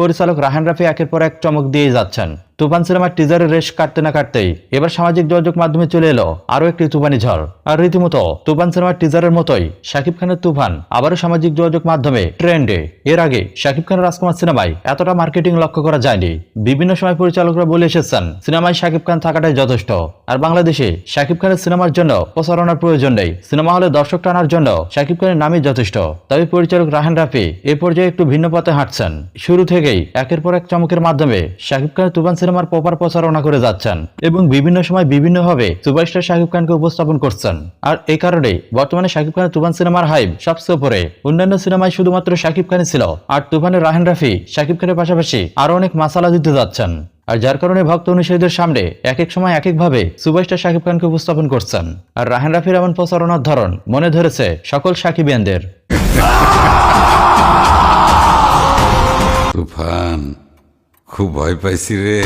পরিচালক রাহান রাফি একের পর এক চমক দিয়ে যাচ্ছেন। তুফান সিনেমার টিজারের রেশ কাটতে না কাটতেই এবার সামাজিক যোগাযোগ মাধ্যমে চলে এলো আরও একটি তুফানি ঝড়। আর রীতিমতো তুফান সিনেমার টিজারের মতোই শাকিব খানের তুফান আবারও সামাজিক যোগাযোগ মাধ্যমে ট্রেন্ডে এর আগে শাকিব খানের রাজকুমার সিনেমায় এতটা মার্কেটিং লক্ষ্য করা যায়নি। বিভিন্ন সময় পরিচালকরা বলে এসেছেন, সিনেমায় শাকিব খান থাকাটাই যথেষ্ট। আর বাংলাদেশে শাকিব খানের সিনেমার জন্য প্রচারণার প্রয়োজন নেই। সিনেমা হলে দর্শক টানার জন্য শাকিব খানের নামই যথেষ্ট। তবে পরিচালক রাহান রাফি এ পর্যায়ে একটু ভিন্ন পথে হাঁটছেন। শুরু থেকেই একের পর এক চমকের মাধ্যমে শাকিব খানের তুফান সিনেমার প্রপার প্রচারণা করে যাচ্ছেন এবং বিভিন্ন সময় বিভিন্নভাবে সুপারস্টার শাকিব খানকে উপস্থাপন করছেন। আর এই কারণে বর্তমানে শাকিব খানের তুফান সিনেমার হাইপ সবচেয়ে উপরে। অন্যান্য সিনেমায় শুধুমাত্র শাকিব খানই ছিল। আর তুফানের রাহান রাফি শাকিব খানের পাশাপাশি আরও অনেক মাসালা দিতে যাচ্ছেন। আর যার কারণে ভক্ত অনুসারীদের সামনে এক এক সময় এক একভাবে সুপারস্টার শাকিব খানকে উপস্থাপন করছেন। আর রাহান রাফির এমন প্রচারণার ধরন মনে ধরেছে সকল সাকিবিয়ানদের তুফান। খুব ভয় পাইছি রে।